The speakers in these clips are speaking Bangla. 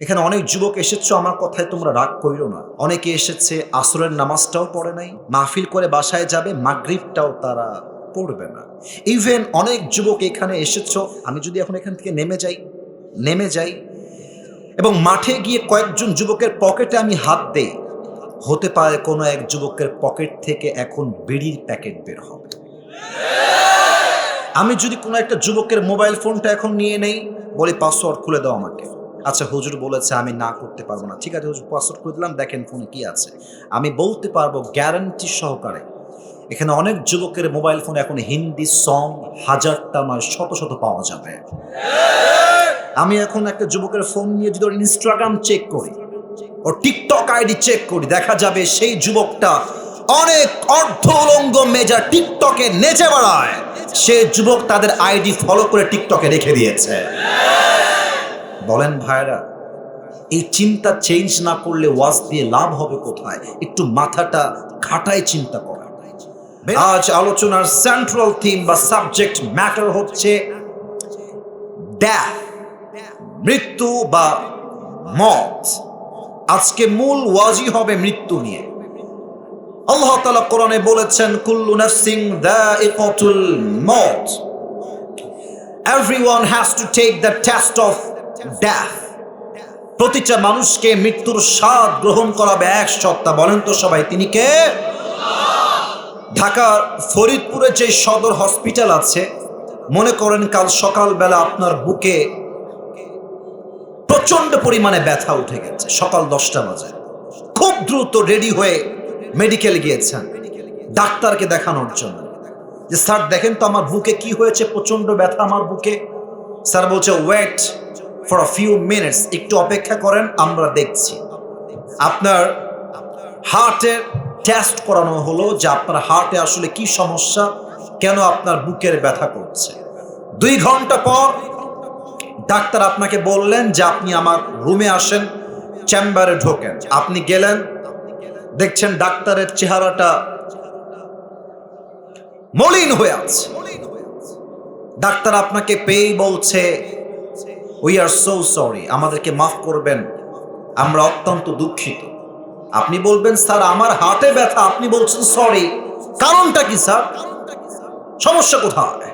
এখানে অনেক যুবক এসেছ, আমার কথায় তোমরা রাগ কইরো না। অনেকে এসেছে, আসরের নামাজটাও পড়ে নাই, মাহফিল করে বাসায় যাবে, মাগরিবটাও তারা পড়বে না। ইভেন অনেক যুবক এখানে এসেছ, আমি যদি এখন এখান থেকে নেমে যাই নেমে যাই, এবং মাঠে গিয়ে কয়েকজন যুবকের পকেটে আমি হাত দেই, হতে পারে কোনো এক যুবকের পকেট থেকে এখন বিড়ির প্যাকেট বের হবে। আমি যদি কোনো একটা যুবকের মোবাইল ফোনটা এখন নিয়ে নেই, বলি, পাসওয়ার্ড খুলে দাও আমাকে। আচ্ছা হুজুর বলেছে, আমি না করতে পারব না। ঠিক আছে, হুজুর পাসওয়ার্ড খুলে দিলাম, দেখেন ফোনে কি আছে। আমি বলতে পারব গ্যারান্টি সহকারে, এখানে অনেক যুবকের মোবাইল ফোনে এখন হিন্দি সং হাজারটা নয়, শত শত পাওয়া যাবে। আমি এখন একটা যুবকের ফোন নিয়ে যদি ওর ইনস্টাগ্রাম চেক করি ও টিকটক আইডি চেক করি, দেখা যাবে সেই যুবকটা অনেক অর্ধ উলঙ্গ মেজা টিকটকে নেচে বেড়ায়। সে যুবক তাদের আইডি ফলো করে টিকটকে রেখে দিয়েছে। বলেন ভাইরা এই চিন্তা চেঞ্জ না করলে ওয়াজ দিয়ে লাভ হবে কোথায়? একটু মাথাটা খাটায় চিন্তা করা। আজ আলোচনার সেন্ট্রাল থিম বা সাবজেক্ট ম্যাটার হচ্ছে ড্যাথ মৃত্যু বা মত। আজকে মূল ওয়াজি হবে মৃত্যু নিয়ে। আল্লাহ তাআলা কোরআনে বলেছেন কুল্লু নাফসিং দাইকাতুল মত। Everyone has to take the test of death প্রতিটা মানুষকে মৃত্যুর স্বাদ গ্রহণ করাবে এক সত্তা বলেন তো সবাই, তিনি কে? ঢাকার ফরিদপুরে যে সদর হসপিটাল আছে, মনে করেন কাল সকালবেলা আপনার বুকে প্রচণ্ড পরিমাণে ব্যথা উঠে গেছে, সকাল দশটা বাজে। খুব দ্রুত রেডি হয়ে মেডিকেল গিয়েছেন, ডাক্তারকে দেখানোর জন্য। যে, স্যার, দেখেন তো আমার বুকে কি হয়েছে প্রচণ্ড ব্যথা আমার বুকে। স্যার বলছে wait for a few minutes একটু অপেক্ষা করেন, আমরা দেখছি। আপনার হার্টের টেস্ট করানো হলো যে আপনার হার্টে আসলে কি সমস্যা, কেন আপনার বুকের ব্যথা করছে। দুই ঘণ্টা পর ডাক্তার আপনাকে বললেন যে আপনি আমার রুমে আসেন, চেম্বারে ঢোকেন। আপনি গেলেন, দেখছেন ডাক্তারের চেহারাটা মলিন হয়ে আছে। ডাক্তার আপনাকে পেয়েই বলছে উই আর সো সরি আমাদেরকে মাফ করবেন। আমরা অত্যন্ত দুঃখিত। আপনি বলবেন, স্যার, আমার হার্টে ব্যথা। আপনি বলছেন, সরি। কারণটা কি, স্যার? সমস্যা কোথায়?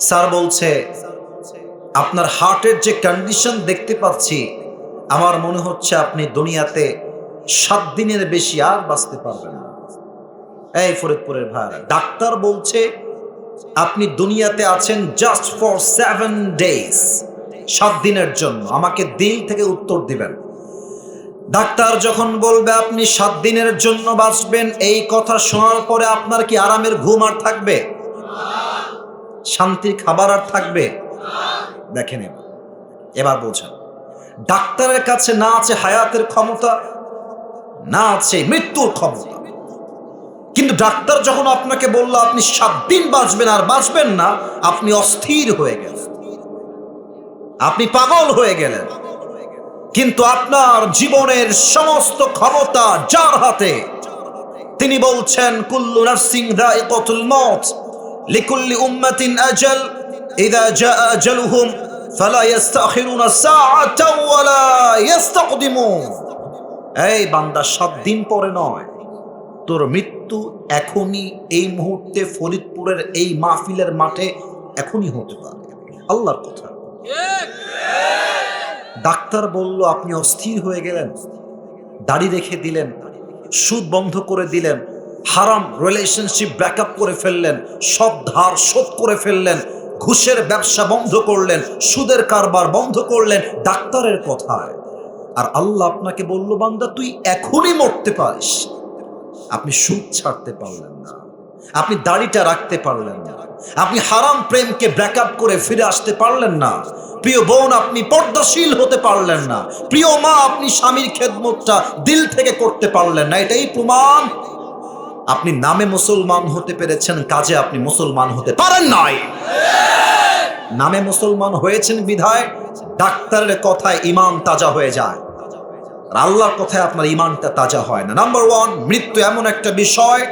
স্যার বলছে, আপনার হার্টের যে কন্ডিশন দেখতে পাচ্ছি, আমার মনে হচ্ছে আপনি দুনিয়াতে সাত দিনের বেশি আর বাঁচতে পারবেন না। এই ফরিদপুরের ভাই ডাক্তার বলছে, আপনি দুনিয়াতে আছেন জাস্ট ফর সেভেন ডেজ সাত দিনের জন্য আমাকে দিল থেকে উত্তর দিবেন। ডাক্তার যখন বলবে, আপনি সাত দিনের জন্য বাঁচবেন, এই কথা শোনার পরে আপনার কি আরামের ঘুম আর থাকবে? শান্তির খাবার আর থাকবে? দেখেন এবার। এবার বোঝান। ডাক্তারের কাছে না আছে হায়াতের ক্ষমতা, না আছে মৃত্যুর ক্ষমতা। কিন্তু ডাক্তার যখন আপনাকে বলল, আপনি সাত দিন বাঁচবেন আর বাঁচবেন না, আপনি অস্থির হয়ে গেলেন। আপনি পাগল হয়ে গেলেন। কিন্তু আপনার জীবনের সমস্ত ক্ষমতা যার হাতে? তিনি বলছেন, কুল্লু নাফসিং দাইকাতুল মউত, লিকুল্লি উম্মাতিন আজাল ইযা জাআ আজালুহুম, ফালা ইস্তাখিরুনা সাআতাও ওয়ালা ইস্তাকদিমুন এই বান্দা সাত দিন পরে নয়। তোর মৃত্যু এখনই এই মুহূর্তে ফরিদপুরের এই মাহফিলের মাঠে এখনই হতে পারে। আল্লাহর কথা। ডাক্তার বলল, আপনি অস্থির হয়ে গেলেন, দাড়ি রেখে দিলেন, সুদ বন্ধ করে দিলেন, হারাম রিলেশনশিপ ব্রেকআপ করে ফেললেন, সব ধার শোধ করে ফেললেন, ঘুষের ব্যবসা বন্ধ করলেন, সুদের কারবার বন্ধ করলেন, ডাক্তারের কথায়। আর আল্লাহ আপনাকে বলল, বান্দা, তুই এখনই মরতে পারিস। আপনি সুদ ছাড়তে পারলেন না। আপনি দাড়িটা রাখতে পারলেন না। আপনি হারাম প্রেমকে ব্রেকআপ করে ফিরে আসতে পারলেন না। প্রিয় বোন, আপনি পর্দাশীল হতে পারলেন না। প্রিয় মা, আপনি স্বামীর খেদমতটা দিল থেকে করতে পারলেন না। এটাই প্রমাণ। আপনি নামে মুসলমান হতে পেরেছেন, কাজে আপনি মুসলমান হতে পারেন নাই। নামে মুসলমান হয়েছেন বিধায় ডাক্তারের কথায় ইমান তাজা হয়ে যায়। আল্লাহর কথায় আপনার ইমানটা তাজা হয় না। নাম্বার ওয়ান মৃত্যু এমন একটা বিষয়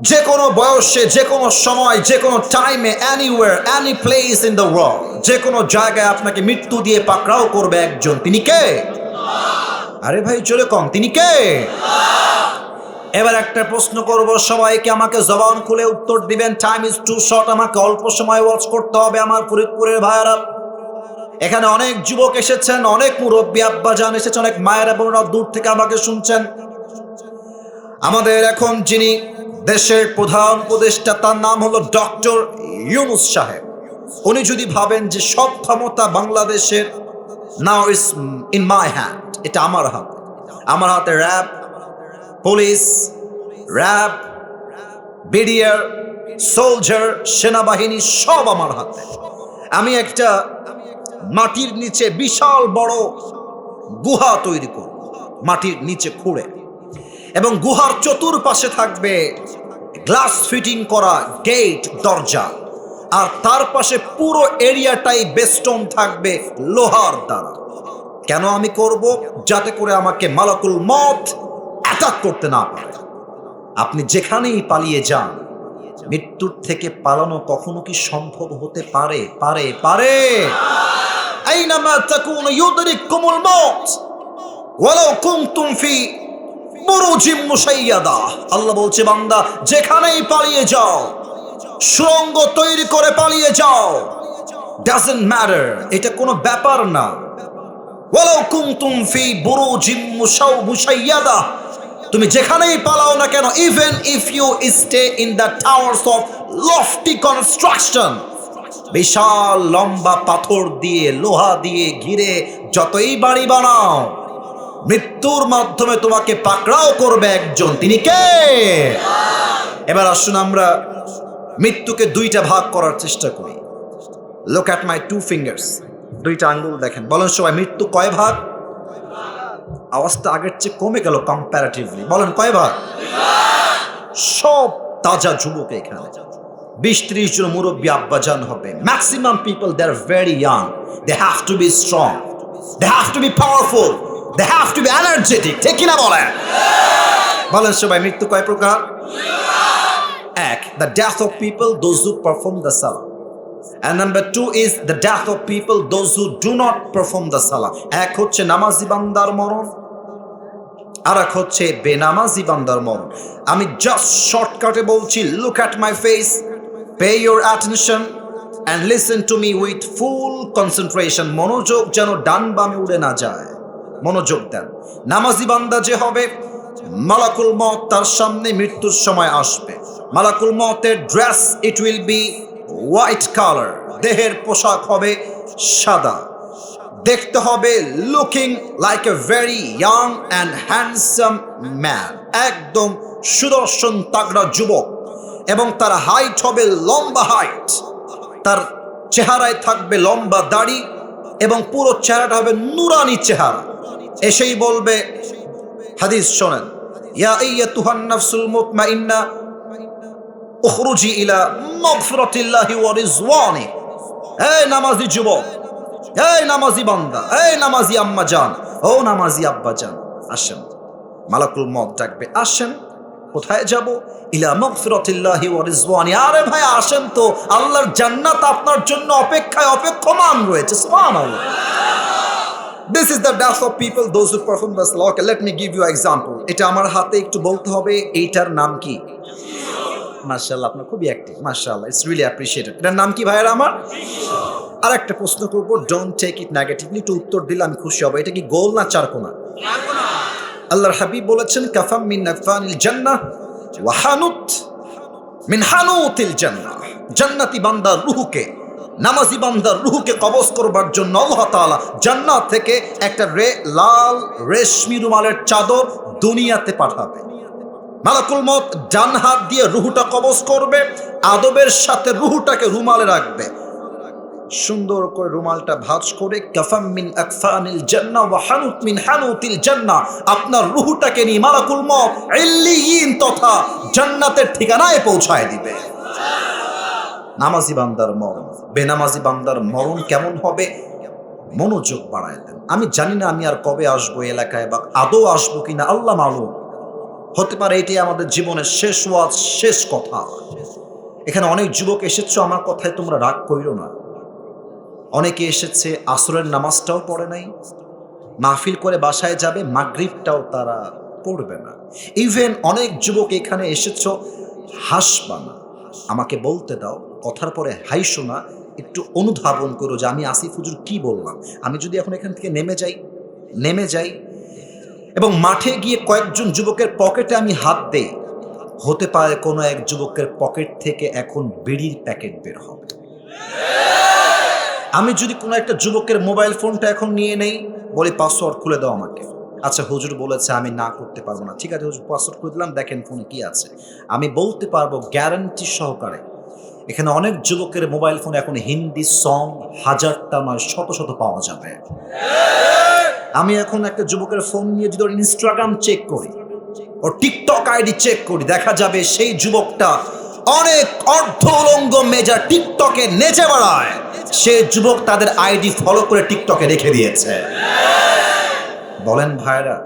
যে কোনো বয়সে যে কোনো সময় যে কোনো টাইমে anywhere any place in the world যে কোনো জায়গায় আপনাকে মৃত্যু দিয়ে পাকড়াও করবে একজন। তিনি কে? আরে ভাই, চলে কম। তিনি কে? এবার একটা প্রশ্ন করব, সবাইকে আমাকে জবান খুলে উত্তর দিবেন। টাইম ইজ টু শর্ট আমাকে অল্প সময় ওয়াচ করতে হবে আমার ফরিদপুরের ভাইয়ারা। এখানে অনেক যুবক এসেছেন, অনেক মুরব্বী আব্বাজান এসেছেন, অনেক মায়েরা বোনরা দূর থেকে আমাকে শুনছেন। আমাদের এখন যিনি দেশের প্রধান উপদেষ্টা, তার নাম হলো ডক্টর ইউনুস সাহেব। উনি যদি ভাবেন যে সব ক্ষমতা বাংলাদেশের নাও ইস ইন মাই হ্যান্ড এটা আমার হাতে। আমার হাতে RAB police RAB BDR soldier সেনাবাহিনী, সব আমার হাতে। আমি একটা মাটির নিচে বিশাল বড় গুহা তৈরি করব, মাটির নিচে খুঁড়ে। এবং গুহার চতুর্পাশে থাকবে গ্লাস ফিটিং করা গেট, দরজা। আর তার পাশে পুরো এরিয়াটাই বেস্টন থাকবে লোহার দ্বারা। কেন আমি করব? যাতে করে আমাকে মালাকুল মত অ্যাটাক করতে না পারে। আপনি যেখানেই পালিয়ে যান, মৃত্যুর থেকে পালানো কখনো কি সম্ভব হতে পারে? পারে পারে। আইনামা তাকুন ইউদরিকুমুল মত ওয়ালাউ কুনতুম ফি মুশাইয়াদা আল্লাহ বলছে, বান্দা, যেখানেই পালিয়ে যাও সুরঙ্গ তৈরি করে পালিয়ে যাও। ডাজন্ট ম্যাটার এটা কোনো ব্যাপার না। তুমি যেখানেই পালাও না কেন even if you stay in the towers of lofty construction বিশাল লম্বা পাথর দিয়ে, লোহা দিয়ে ঘিরে যতই বাড়ি বানাও মৃত্যুর মাধ্যমে তোমাকে পাকড়াও করবে একজন। তিনি কে? এবার আসুন আমরা মৃত্যুকে দুইটা ভাগ করার চেষ্টা করি। Look at my two fingers দুইটা আঙ্গুল দেখেন। বলেন সবাই, মৃত্যু কয় ভাগ? আওয়াজটা আগের চেয়ে কমে গেল কম্প্যারেটিভলি বলেন, কয় ভাগ? সব তাজা যুবক এখানে। বিশ ত্রিশ জন মুরব্বী আব্বাজান হবে। Maximum people they are very young they have to be strong they have to be powerful they have to be energetic ঠিক কিনা বলেন? বলেন সবাই মৃত্যু কয় প্রকার? এক the death of people those who perform the সালাম And number two is the death of people, those who do not perform the salah. এক হচ্ছে নামাজি বান্দার মরণ আর এক হচ্ছে বেনামাজি বান্দার মরণ। আমি জাস্ট শর্টকাটে বলছি look at my face pay your attention and listen to me with full concentration মনোযোগ যেন ডান বামে উড়ে না যায়। মনোযোগ দেন। নামাজি বান্দা যে হবে, মালাকুল মত তার সামনে মৃত্যুর সময় আসবে। মালাকুল মতের dress it will be white colour দেহের পোশাক হবে সাদা। দেখতে হবে looking like a very young and handsome man একদম সুদর্শন তাগড়া যুবক। এবং তার হাইট হবে লম্বা হাইট তার চেহারায় থাকবে লম্বা দাড়ি এবং পুরো চেহারাটা হবে নুরানি চেহারা। এসেই বলবে, হাদিস শোনেন ইলা বান্দা এই আম্মা জান, ও জান, আসেন। কোথায় যাব? ইলা মাগফিরাতিল্লাহি ওয়া রিজওয়ানি। আরে ভাই, আসেন তো, আল্লাহর জান্নাত আপনার জন্য অপেক্ষায় অপেক্ষমান রয়েছে this is the death of people those who perform the Salah okay let me give you example এটা আমার হাতে একটু বলতে হবে, এইটার নাম কি? মার্শাল্লাহ আপনার খুবই অ্যাক্টিভ মার্শাল্লাহ ইটস রিয়েলি অ্যাপ্রিসিয়েটেড এটার নাম কি ভাইয়ের আমার? আর একটা প্রশ্ন করব ডোন্ট টেক ইট নেগেটিভলি একটু উত্তর দিলে আমি খুশি হব। এটা কি গোল না চারকোনা? আল্লাহর হাবিব বলেছেন, কাফাম মিন নাফানিল জান্নাহ ওয়া হানুত, মিন হানুতিল জান্নাহ। জান্নাতি বান্দার রুহুকে নামাজি বান্দার রুহুকে কবজ করবার জন্য আল্লাহ তাআলা জান্নাত থেকে একটা রে, লাল রেশমি রুমালের চাদর দুনিয়াতে পাঠাবে। মালাকুল মত ডান হাত দিয়ে রুহুটা কবজ করবে, আদবের সাথে রুহুটাকে রুমালে রাখবে। সুন্দর করে রুমালটা ভাজ করে হানুতিল আপনার রুহুটাকে নিয়ে মালাকুল মত তথা জান্নাতের ঠিকানায় পৌঁছায় দিবে। নামাজি বান্দার মরণ বেনামাজি বান্দার মরণ কেমন হবে? মনোযোগ বাড়ায় দেন। আমি জানি না আমি আর কবে আসব এলাকায় বা আদৌ আসব কিনা, আল্লাহ মালুম। হতে পারে এটি আমাদের জীবনের শেষ ওয়াজ, শেষ কথা। এখানে অনেক যুবক এসেছ, আমার কথায় তোমরা রাগ কইরো না। অনেকে এসেছে, আসরের নামাজটাও পড়ে নাই। মাহফিল করে বাসায় যাবে, মাগরিবটাও তারা পড়বে না। ইভেন অনেক যুবক এখানে এসেছ, হাসবা না। আমাকে বলতে দাও, কথার পরে হাইসো না একটু অনুধাবন করো যে আমি আসিফ হুজুর কি বললাম? আমি যদি এখন এখান থেকে নেমে যাই নেমে যাই এবং মাঠে গিয়ে কয়েকজন যুবকের পকেটে আমি হাত দেই, হতে পারে কোনো এক যুবকের পকেট থেকে এখন বিড়ির প্যাকেট বের হবে। আমি যদি কোনো একটা যুবকের মোবাইল ফোনটা এখন নিয়ে নেই, বলি, পাসওয়ার্ড খুলে দাও আমাকে। আচ্ছা হুজুর বলেছে, আমি না করতে পারব না। ঠিক আছে, হুজুর, পাসওয়ার্ড খুলে দিলাম, দেখেন ফোনে কি আছে। আমি বলতে পারব, গ্যারান্টি সহকারে এখানে অনেক যুবকের মোবাইল ফোনে এখন হিন্দি সং হাজারটা নয়, শত শত পাওয়া যাবে। আমি এখন একটা যুবকের ফোন নিয়ে যদি ওর ইনস্টাগ্রাম চেক করি ও টিকটক আইডি চেক করি, দেখা যাবে সেই যুবকটা অনেক অর্ধ উলঙ্গ মেজা টিকটকে নেচে বেড়ায়। সে যুবক তাদের আইডি ফলো করে টিকটকে রেখে দিয়েছে। বলেন ভাইরা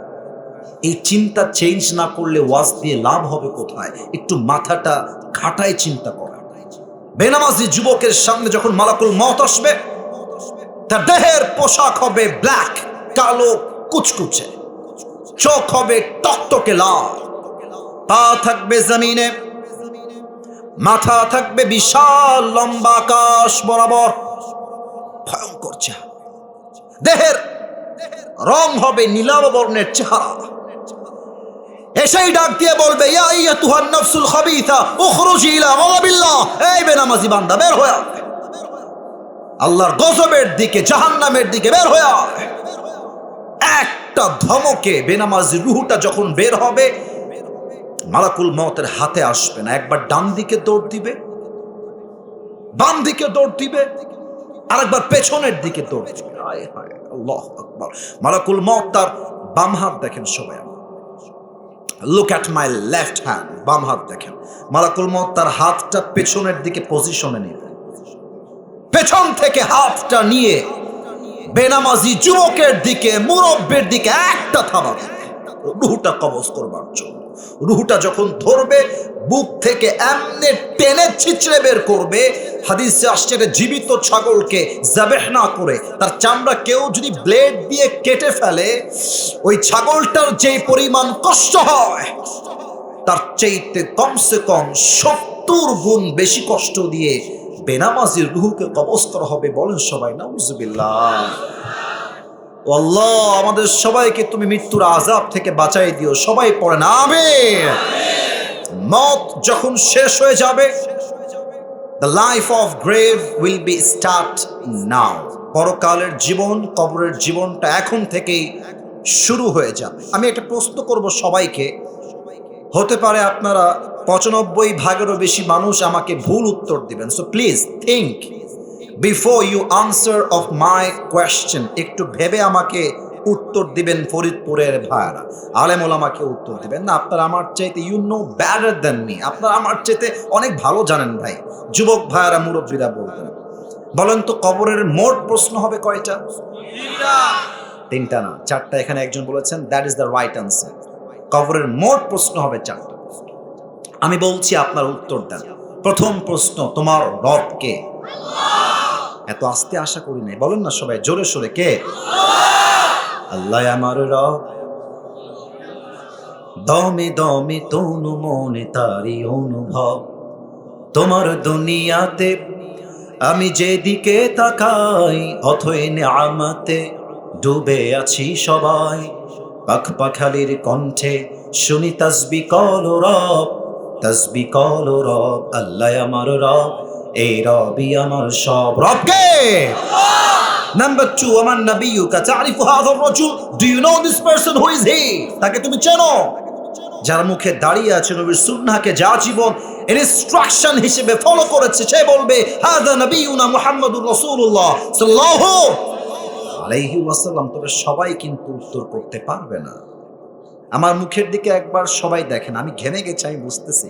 এই চিন্তা চেঞ্জ না করলে ওয়াজ দিয়ে লাভ হবে কোথায়? একটু মাথাটা খাটায় চিন্তা করা। বেনামাজি যুবকের সামনে যখন মালাকুল মত আসবে, তার দেহের পোশাক হবে ব্ল্যাক, কালো, কুচকুচে। চোখ হবে টকটকে লাল। পা থাকবে জমিনে। মাথা থাকবে বিশাল লম্বা আকাশ বরাবর। ভয়ঙ্কর চেহারা। দেহের রং হবে নীলাভ বর্ণের চেহারা। এসেই ডাক দিয়ে বলবে, ইয়া তুহান নফসুল খাবিথা উখরুজি ইলা মাওয়াবিল্লাহ এই বেনামাজি বান্দা, বের হয়ে। আল্লাহর গজবের দিকে, জাহান্নামের দিকে বের হয়ে। একটা ধমকে বেনামাজি রুহুটা যখন বের হবে, মালাকুল মতের হাতে আসবে না। একবার ডান দিকে দৌড় দিবে, বাম দিকে দৌড় দিবে, আরেকবার পেছনের দিকে দৌড় দিবে। মালাকুল মত তার বাম হাত দেখেন সবাই। Look at my left hand বাম হাত দেখেন। মালাকুল মত তার হাতটা পেছনের দিকে পজিশনে নিয়ে পেছন থেকে হাতটা নিয়ে বেনামাজি যুবকের দিকে, মুরব্বের দিকে একটা থাবা রুহটা কবজ করবার জন্য। রুহুটা যখন ধরবে, বুক থেকে এমনি টেনে ছিচড়ে বের করবে, হাদিসে আসছে জীবিত ছাগলকে জাবেহ না করে। তার চামড়া কেউ যদি ব্লেড দিয়ে কেটে ফেলে, ওই ছাগলটার যে পরিমাণ কষ্ট হয়, তার চাইতে কমসে কম সত্তর গুণ বেশি কষ্ট দিয়ে বেনামাজির রুহুকে কবজ করা হবে বলেন সবাই, নাউজুবিল্লাহ। ও আল্লাহ, আমাদের সবাইকে তুমি মৃত্যুর আজাব থেকে বাঁচাই দিও। সবাই পড়ে না, আমিন। মত যখন শেষ হয়ে যাবে the life of grave will be start now পরকালের জীবন, কবরের জীবনটা এখন থেকেই শুরু হয়ে যাবে। আমি একটা প্রশ্ন করব সবাইকে। হতে পারে আপনারা পঁচানব্বই ভাগেরও বেশি মানুষ আমাকে ভুল উত্তর দিবেন। So please think before you answer of my question একটু ভেবে আমাকে উত্তর দিবেন ফরিদপুরের ভাইয়ারা। আলেমুল আমাকে উত্তর দিবেন। না, আপনারা আমার চাইতে you know better than me আপনারা আমার চাইতে অনেক ভালো জানেন ভাই। যুবক ভাইয়ারা, মুরব্বীরা বলবেন। বলেন তো, কবরের মোট প্রশ্ন হবে কয়টা? তিনটা না, চারটা। এখানে একজন বলেছেন that is the right answer কবরের মোট প্রশ্ন হবে চারটা। আমি বলছি, আপনার উত্তর দেন। প্রথম প্রশ্ন, তোমার রব কে? এত আস্তে আশা করি নাই। বলেন না সবাই, জোরে সোরে কে? আল্লাহ আমার রব। দমে দমে তনু মনে তারি অনুভব। তোমার দুনিয়াতে আমি যেদিকে তাকাই, অথই আমাতে ডুবে আছি সবাই। পাখ পাখালির কণ্ঠে শুনি তসবি কল রব, তসবি কল রব, আল্লাহ আমার রব। এই রবি আমার সব রবকে। নাম্বার টু আমার নবিয়ুকা তারিফু হাদার রাজুল। Do you know this person who is he তাকে তুমি চেনো? যার মুখে দাঁড়িয়ে আছে নবীর সুন্নাহকে যা জীবন ইনস্ট্রাকশন হিসেবে ফলো করেছে, সে বলবে হাদা নবিয়ুনা মুহাম্মাদুর রাসূলুল্লাহ সাল্লাল্লাহু আলাইহি ওয়াসাল্লাম। তবে সবাই কিন্তু উত্তর করতে পারবে না। আমার মুখের দিকে একবার সবাই দেখেন, আমি ঘেমে গেছি, আমি বুঝতেছি।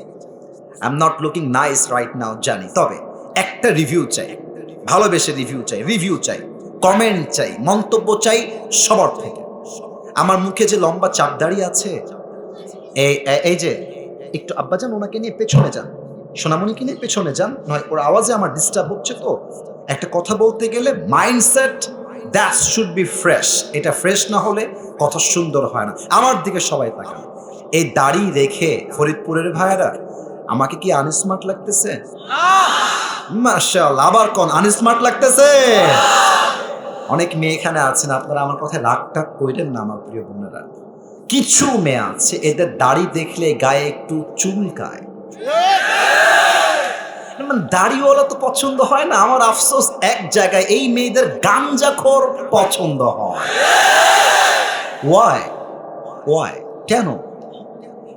I am not looking nice right now জানি। তবে একটা রিভিউ চাই, ভালোবেসে রিভিউ চাই রিভিউ চাই কমেন্ট চাই, মন্তব্য চাই সবার থেকে। আমার মুখে যে লম্বা চাপ দাঁড়িয়ে আছে এই যে, একটু আব্বাজান ওনাকে নিয়ে পেছনে যান। সোনামণিকে নিয়ে পেছনে যান, নয়, ওর আওয়াজে আমার ডিস্টার্ব হচ্ছে তো। একটা কথা বলতে গেলে mindset that should be fresh এটা ফ্রেশ না হলে কথা সুন্দর হয় না। আমার দিকে সবাই তাকান। এই দাড়ি রেখে ফরিদপুরের ভাইয়েরা, আমাকে কি আনস্মার্ট লাগতেছে? মাশাআল্লাহ, আবার কোন আনস্মার্ট লাগতেছে? অনেক মেয়ে এখানে আছেন, আপনারা আমার কথায় রাগ টাগ কইলেন না আমার প্রিয় বোনেরা। কিছু মেয়ে আছে, এদের দাড়ি দেখলে গায়ে একটু চুলকায় মানে দাড়িওয়ালা তো পছন্দ হয় না, আমার আফসোস, এক জায়গায় এই মেয়েদের গাঞ্জাখোর পছন্দ হয়। ওয়াই ওয়াই কেন?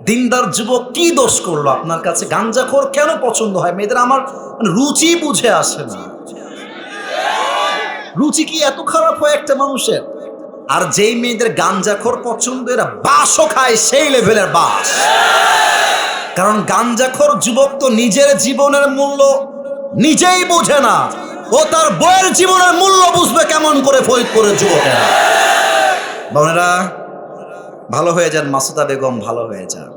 দিনদার যুবক কি দোষ করল? আপনার কাছে গাঞ্জাখোর কেন পছন্দ হয়? মেয়েদের আমার মানে রুচি বুঝে আসে না। রুচি কি এত খারাপ হয় একটা মানুষের? আর যেই মেয়েদের গাঞ্জাখোর পছন্দ, এরা বাসও খায় সেই লেভেলের বাস। কারণ গাঞ্জাখোর যুবক তো নিজের জীবনের মূল্য নিজেই বোঝে না। ও তার বইয়ের জীবনের মূল্য বুঝবে কেমন করে ফরিদপুরের যুবকেরা। বোনেরা, ভালো হয়ে যান, মাসুদা বেগম ভালো হয়ে যান।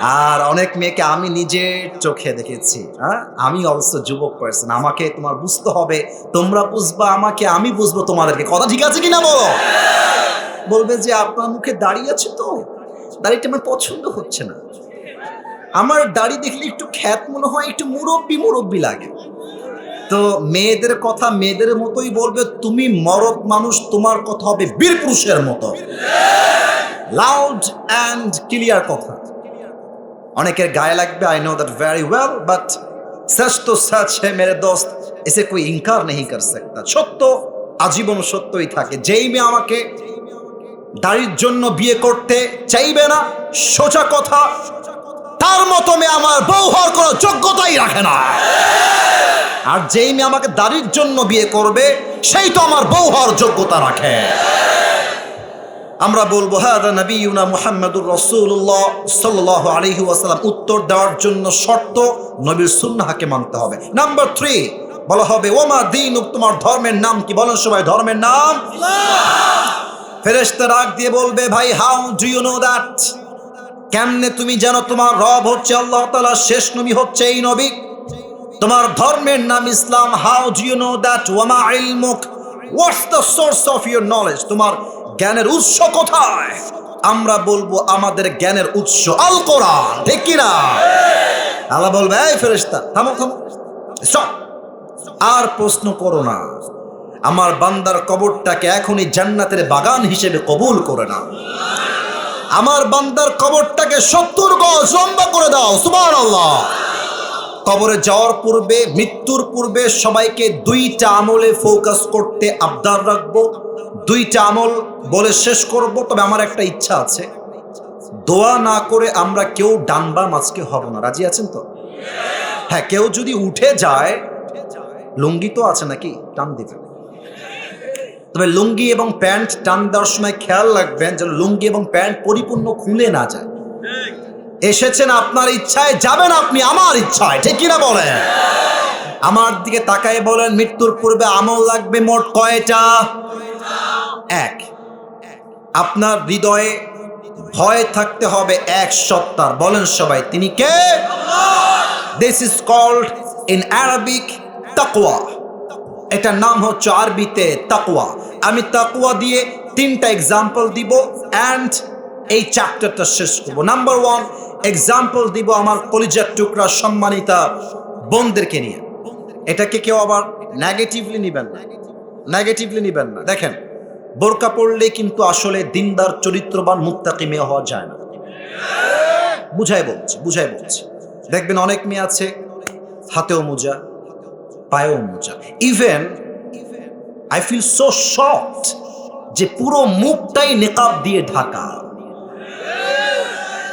আর অনেক মেয়েকে আমি নিজের চোখে দেখেছি হ্যাঁ? আমি অলসো যুবক পার্সন আমাকে তোমার বুঝতে হবে, তোমরা বুঝবা, আমাকে আমি বুঝব তোমাদেরকে। কথা ঠিক আছে কিনা বলো? বলবে যে আপনার মুখে দাঁড়িয়ে আছে তো, দাড়িটা আমার পছন্দ হচ্ছে না। আমার দাড়ি দেখলে একটু খ্যাত মনে হয়, একটু মুরব্বি মুরব্বি লাগে। তো মেয়েদের কথা মেয়েদের মতোই বলবে, তুমি মরদ মানুষ, তোমার কথা হবে বীর পুরুষের মতো। লাউড অ্যান্ড ক্লিয়ার কথা। অনেকের গায়ে লাগবে I know that very well but সচ তো সচ है मेरे दोस्त इसे कोई इनकार नहीं कर सकता সত্য আজীবন সত্যই থাকে যেই মেয়ে আমাকে দাড়ির জন্য বিয়ে করতে চাইবে না সোজা কথা তার মতো মেয়ে আমার বউ হওয়ার কোনো যোগ্যতাই রাখে না আর যেই মেয়ে আমাকে দাড়ির জন্য বিয়ে করবে সেই তো আমার বউ হওয়ার যোগ্যতা রাখে আমরা বলব হ্যাঁ নবীনা মুহাম্মদুর রসুল্লাহ সাল্লাহ আলহি ওয়াসাল্লাম। উত্তর দেওয়ার জন্য শর্ত নবীর সুন্নাহাকে মানতে হবে। নাম্বার থ্রি বলা হবে ওমা দিন তোমার ধর্মের নাম কি? বলেন সবাই ধর্মের নাম? ফেরেশতা রাগ দিয়ে বলবে ভাই how do you know that? কেমনে তুমি জানো তোমার রব হচ্ছে আল্লাহ তাআলা শেষ নবী হচ্ছে এই নবী? তোমার ধর্মের নাম Islam how do you know that? ওয়ামা ইলমুক? What's the source of your knowledge তোমার জ্ঞানের উৎস কোথায়? আমরা বলব আমাদের জ্ঞানের উৎস আল কোরআন। ঠিক কি না আল্লাহ বলবে, এই ফেরেশতা, থামো থামো। আর প্রশ্ন করো না। আমার বান্দার কবরটাকে এখনই জান্নাতের বাগান হিসেবে কবুল করে না আমার বান্দার কবরটাকে সত্তর গজ লম্বা করে দাও সুবার আল্লাহ কবরে যাওয়ার পূর্বে, মৃত্যুর পূর্বে সবাইকে দুইটা আমলে ফোকাস করতে আবদার রাখব। দুইটা আমল বলে শেষ করব, তবে আমার একটা ইচ্ছা আছে। দোয়া না করে আমরা কেউ ডানবা মাছকে হব না। রাজি আছেন তো? হ্যাঁ কেউ যদি উঠে যায়, লুঙ্গি তো আছে নাকি? টান দিবে তবে লুঙ্গি এবং প্যান্ট টান দেওয়ার সময় খেয়াল রাখবেন যেন লুঙ্গি এবং প্যান্ট পরিপূর্ণ খুলে না যায়। এসেছেন আপনার ইচ্ছায়, যাবেন আপনি আমার ইচ্ছায়, ঠিক কিনা বলেন? আমার দিকে তাকায় বলেন, মৃত্যুর পূর্বে আমল লাগবে মোট কয়টা? এক। আপনার হৃদয়ে ভয় থাকতে হবে এক সত্তার। বলেন সবাই, তিনি কে? This is called in Arabic তাকওয়া এটার নাম হচ্ছে আরবিতে তাকওয়া আমি তাকওয়া দিয়ে তিনটা এক্সাম্পল দিব অ্যান্ড এই চ্যাপ্টারটা শেষ করব। নাম্বার ওয়ান এক্সাম্পল দিব আমার কলিজার টুকরা সম্মানিতা বোনদেরকে নিয়ে। এটাকে কেউ আবার নেগেটিভলি নিবেন না। নেগেটিভলি নিবেন না। দেখেন বোরকা পড়লে কিন্তু আসলে দিনদার, চরিত্রবান, মুত্তাকি মেয়ে হওয়া যায় না। বুঝাই বলছি বুঝাই বলছি। দেখবেন অনেক মেয়ে আছে, হাতেও মোজা, পায়েও মোজা। Even I feel so shocked যে পুরো মুখটাই নেকাব দিয়ে ঢাকা।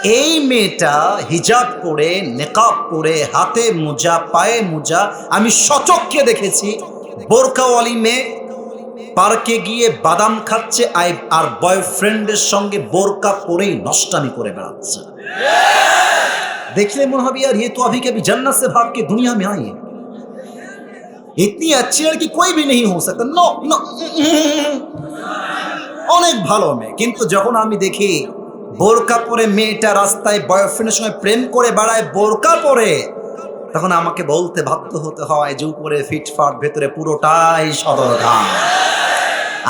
এই মেয়েটা হিজাব পরে, নেকাব পরে, হাতে মোজা, পায়ে মোজা, আমি সচক্ষে দেখেছি। বোরকাওয়ালি মেয়ে পার্কে গিয়ে বাদাম খাচ্ছে আই- আর বয়ফ্রেন্ডের সঙ্গে বোরকা পরেই নষ্টামি করে বেড়াচ্ছে देखने में भी यार ये तो अभी के अभी जन्नत से भाग के दुनिया में आई है इतनी अच्छी लड़की कोई भी नहीं हो सकता नो नो অনেক ভালো মেয়ে কিন্তু যখন আমি দেখি বোরকা পরে মেয়েটা রাস্তায় বয়ফ্রেন্ডের সঙ্গে প্রেম করে বেড়ায় বোরকা পরে তখন আমাকে বলতে বাধ্য হতে হয় যে উপরে ফিটফাট ভেতরে পুরোটাই সদর ঘাম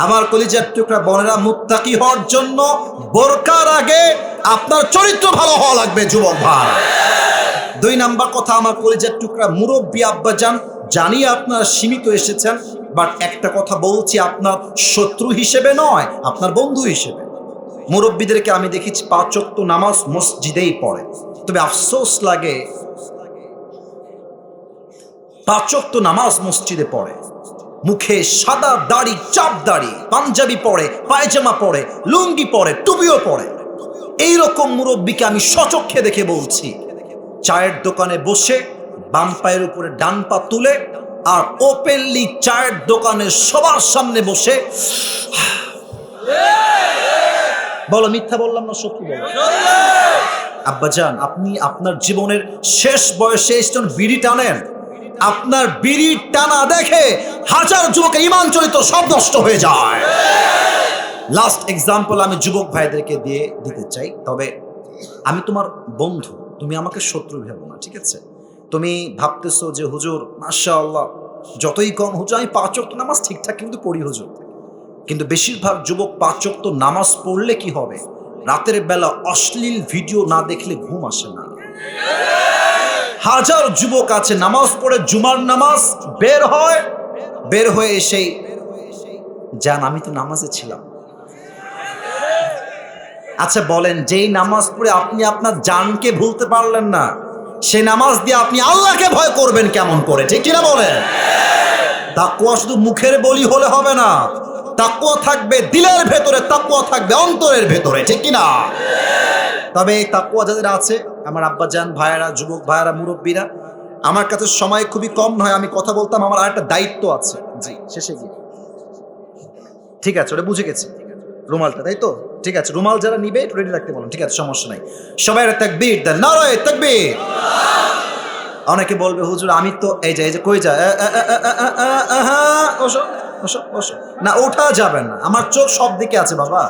আমার কলিজার টুকরা বনেরা মুত্তাকি হওয়ার জন্য বোরকার আগে আপনার চরিত্র ভালো হওয়া লাগবে, যুবক ভাই। দুই নাম্বার কথা, আমার কলিজার টুকরা মুরব্বী আব্বাজান, জানি আপনারা সীমিত এসেছেন, বাট একটা কথা বলছি, আপনার শত্রু হিসেবে নয়, আপনার বন্ধু হিসেবে। মুরব্বীদেরকে আমি দেখেছি পাঁচ নামাজ মসজিদেই পড়ে। তবে আফসোস লাগে, পাঁচ নামাজ মসজিদে পড়ে। মুখে সাদা দাড়ি, চাপ দাড়ি, পাঞ্জাবি পরে, পায়জামা পরে, লুঙ্গি পরে, টুপিও পরে। এইরকম মুরব্বীকে আমি সচক্ষে দেখে বলছি, চায়ের দোকানে বসে বাম পায়ের উপরে ডান পা তুলে আর ওপেনলি চায়ের দোকানে সবার সামনে বসে, বলো, মিথ্যা বললাম না, সত্যি বলো। আব্বাজান, আপনি আপনার জীবনের শেষ বয়সে বিড়ি টানেন? আপনার বিড়ি টানা দেখে হাজার যুবকের ইমান চরিত সব নষ্ট হয়ে যায়। লাস্ট এক্সাম্পল আমি যুবক ভাইদেরকে দিয়ে দিতে চাই। তবে আমি তোমার বন্ধু, তুমি আমাকে শত্রু ভেবো না, ঠিক আছে? তুমি ভাবতেছো যে, হুজুর মাশা আল্লাহ যতই কম হুজুর আমি পাঁচ ওয়াক্ত নামাজ ঠিকঠাক কিন্তু পড়ি হুজুর। কিন্তু বেশিরভাগ যুবক পাঁচ ওয়াক্ত নামাজ পড়লে কি হবে? রাতের বেলা অশ্লীল ভিডিও না দেখলে ঘুম আসে না। হাজার যুবক আছে, নামাজ পড়ে জুমার নামাজ বের হয়, বের হয়ে এসেই যান, আমি তো নামাজে ছিলাম। আচ্ছা বলেন, যেই নামাজ পড়ে আপনি আপনার জানকে ভুলতে পারলেন না সেই নামাজ দিয়ে আপনি আল্লাহকে ভয় করবেন কেমন করে, ঠিক কিনা বলেন? তাকুয়া শুধু মুখের বলি হলে হবে না তাকুয়া থাকবে দিলের ভেতরে তাকুয়া থাকবে অন্তরের ভেতরে, ঠিক কিনা? তবে এই তাকুয়া যাদের আছে আমার আব্বাজান, ভাইয়েরা, যুবক ভাইয়েরা, মুরব্বীরা, আমার কাছে সময় খুবই কম নয়, আমি কথা বলতাম, আমার আর একটা দায়িত্ব আছে। জি, শেষে গিয়ে। ঠিক আছে, ওটা বুঝে গেছি। রুমালটা, তাই তো? ঠিক আছে, রুমাল যারা নিবে, একটু রেডি রাখতে বলুন। ঠিক আছে, সমস্যা নাই। সবাই তাকবীর, দেন, নারায় তাকবীর। অনেকে বলবে, হুজুর, আমি তো, এই যে এই যে, কই যায়? না, ওঠা যাবে না। আমার চোখ সব দিকে আছে, বাবা।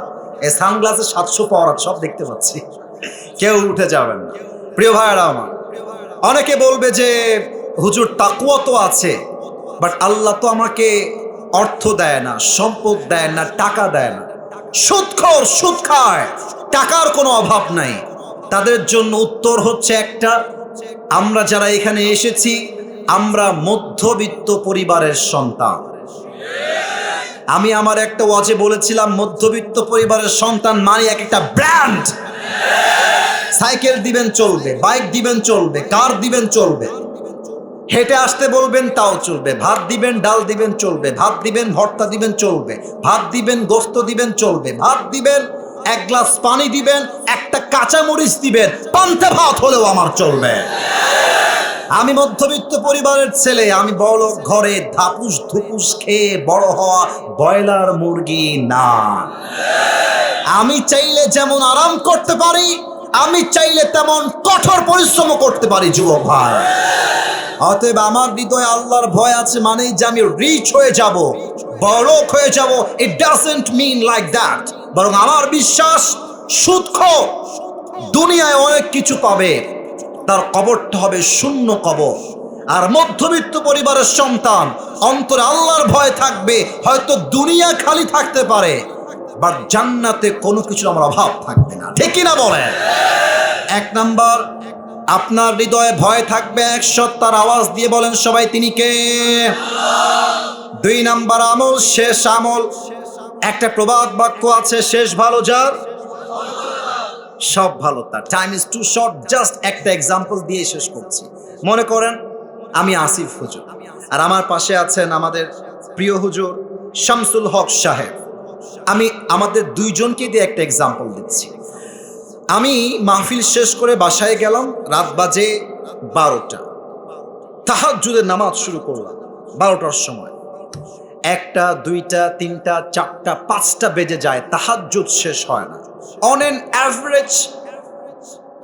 এই সানগ্লাসে সাতশো পাওয়ার সব দেখতে পাচ্ছি। কেউ উঠে যাবেন না। প্রিয় ভাইয়েরা আমার, অনেকে বলবে যে, হুজুর তাকুয়া তো আছে বাট আল্লাহ তো আমাকে অর্থ দেয় না, সম্পদ দেয় না, টাকা দেয় না। সুদখোর, সুদ খায়। টাকার কোনো অভাব নাই। তাদের জন্য উত্তর হচ্ছে একটা, আমরা যারা এখানে এসেছি, আমরা মধ্যবিত্ত পরিবারের সন্তান। আমি আমার একটা ওয়াজে বলেছিলাম, মধ্যবিত্ত পরিবারের সন্তান মানে এক একটা ব্র্যান্ড। সাইকেল দিবেন চলবে, বাইক দিবেন চলবে, কার দিবেন চলবে? হেঁটে আসতে বলবেন, তাও চলবে। ভাত দিবেন, ডাল দিবেন, চলবে। ভাত দিবেন, ভর্তা দিবেন, চলবে। ভাত দিবেন, গোস্ত দিবেন, চলবে। ভাত দিবেন, এক গ্লাস পানি দিবেন, একটা কাঁচা মরিচ দিবেন, পান্তা ভাত হলেও আমার চলবে। আমি মধ্যবিত্ত পরিবারের ছেলে, আমি বড় ঘরে ধাপুস ধুপুস খেয়ে বড় হওয়া ব্রয়লার মুরগি না। আমি চাইলে যেমন আরাম করতে পারি, আমি চাইলে তেমন কঠোর পরিশ্রম করতে পারি, যুবক ভাই। অতএব আমার হৃদয়ে আল্লাহর ভয় আছে মানেই যে আমি রিচ হয়ে যাব, বড়লোক হয়ে যাব it doesn't mean like that বরং আমার বিশ্বাস সুদখোর দুনিয়ায় অনেক কিছু পাবে। তার কবরটা হবে শূন্য কবর। আর মধ্যবিত্ত পরিবারের সন্তান, অন্তরে আল্লাহর ভয় থাকবে, হয়তো দুনিয়া খালি থাকতে পারে। বাট জান্নাতে কোনো কিছু আমার অভাব থাকবে না। ঠিক না বলেন? এক নাম্বার, আপনার হৃদয়ে ভয় থাকবে এক সত্তার আওয়াজ দিয়ে বলেন, সবাই তিনি কে? দুই নাম্বার আমল, শেষ আমল। একটা প্রবাদ বাক্য আছে, শেষ ভালো যার সব ভালো তার। Time is too short just একটা এক্সাম্পল দিয়ে শেষ করছি। মনে করেন, আমি আসিফ হুজুর। আর আমার পাশে আছেন আমাদের প্রিয় হুজুর শামসুল হক সাহেব। আমি আমাদের দুইজনকে দিয়ে একটা এক্সাম্পল দিচ্ছি। আমি মাহফিল শেষ করে বাসায় গেলাম, রাত বাজে বারোটা। তাহাজুদের নামাজ শুরু করলাম, বারোটার সময়। একটা, দুইটা, তিনটা, চারটা, পাঁচটা বেজে যায়, তাহাজ্জুদ শেষ হয় না। অন এন অ্যাভারেজ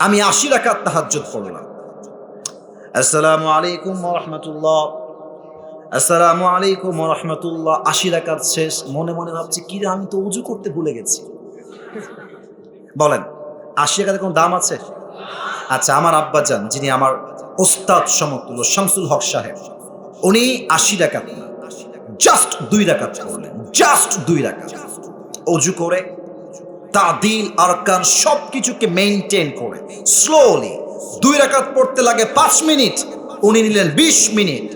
আমি আশি রাকাত তাহাজ্জুদ পড়লাম। আসসালামু আলাইকুম রহমতুল্লাহ। আসসালামু আলাইকুম রহমতুল্লাহ। আশি রাকাত শেষ। মনে মনে ভাবছি, কি রে, আমি তো উজু করতে ভুলে গেছি। বলেন, আশি টাকাতে কোনো দাম আছে? আচ্ছা আমার আব্বাজান, যিনি আমার ওস্তাদ সমতুল্য, শামসুল হক সাহেব, উনি আশি রাকাত না জাস্ট দুই করলেন জাস্ট দুই রাকাত। অজু করে তাদিল, আরকান সব কিছুকে মেনটেন করে। স্লোলি দুই রাকাত পড়তে লাগে পাঁচ মিনিট, উনি নিলেন বিশ মিনিট।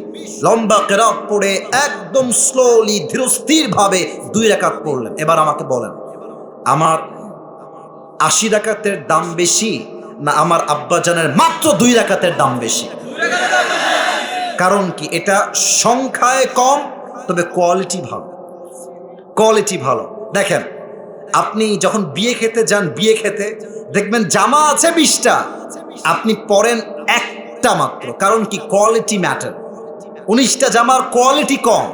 লম্বা কেরাত পড়ে একদম স্লোলি ধীরস্থির ভাবে দুই রাকাত পড়লেন। এবার আমাকে বলেন, আমার আশি রাকাতের দাম বেশি না আমার আব্বাজানের মাত্র দুই রাকাতের দাম বেশি? কারণ কি, এটা সংখ্যায় কম, তবে কোয়ালিটি ভালো। কোয়ালিটি ভালো। দেখেন আপনি যখন বিয়ে খেতে যান, বিয়ে খেতে, দেখবেন জামা আছে বিশটা। আপনি পরেন একটা মাত্র। কারণ কি? কোয়ালিটি ম্যাটার উনিশটা জামার কোয়ালিটি কম।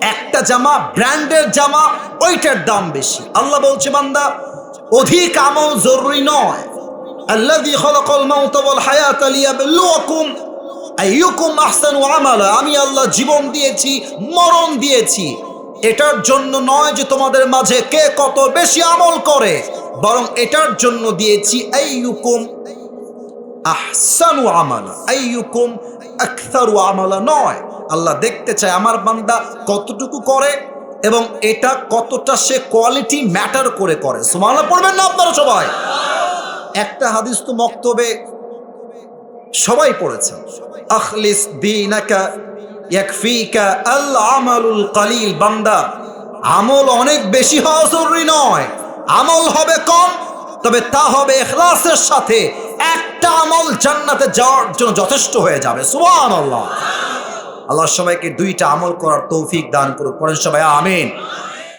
একটা জামা ব্র্যান্ডের জামা, ওইটার দাম বেশি। আল্লাহ বলছে, বান্দা, অধিক আমল জরুরি নয়। আমি আল্লাহ জীবন দিয়েছি, মরণ দিয়েছি। এটার জন্য নয় যে তোমাদের মাঝে কে কত বেশি আমল করে, বরং এটার জন্য দিয়েছি এই আইয়ুকুম আহসানু আমালা, আইয়ুকুম আকসারু আমালা নয়। আল্লাহ দেখতে চায় আমার বান্দা কতটুকু করে এবং এটা কতটা সে কোয়ালিটি ম্যাটার করে করে। সুবহানাল্লাহ, পড়বেন না আপনারা সবাই। একটা হাদিস তো মক্তবে সবাই পড়েছেন আখলিস দীনাকা ইয়াকফিকা আল আমালুল কালিল, বান্দা, আমল অনেক বেশি হওয়া জরুরি নয়। আমল হবে কম, তবে তা হবে এখলাসের সাথে। একটা আমল জান্নাতে যাওয়ার জন্য যথেষ্ট হয়ে যাবে। সুবহানাল্লাহ। আল্লাহ সবাইকে দুইটা আমল করার তৌফিক দান করুক। পরের সবাই, আমিন।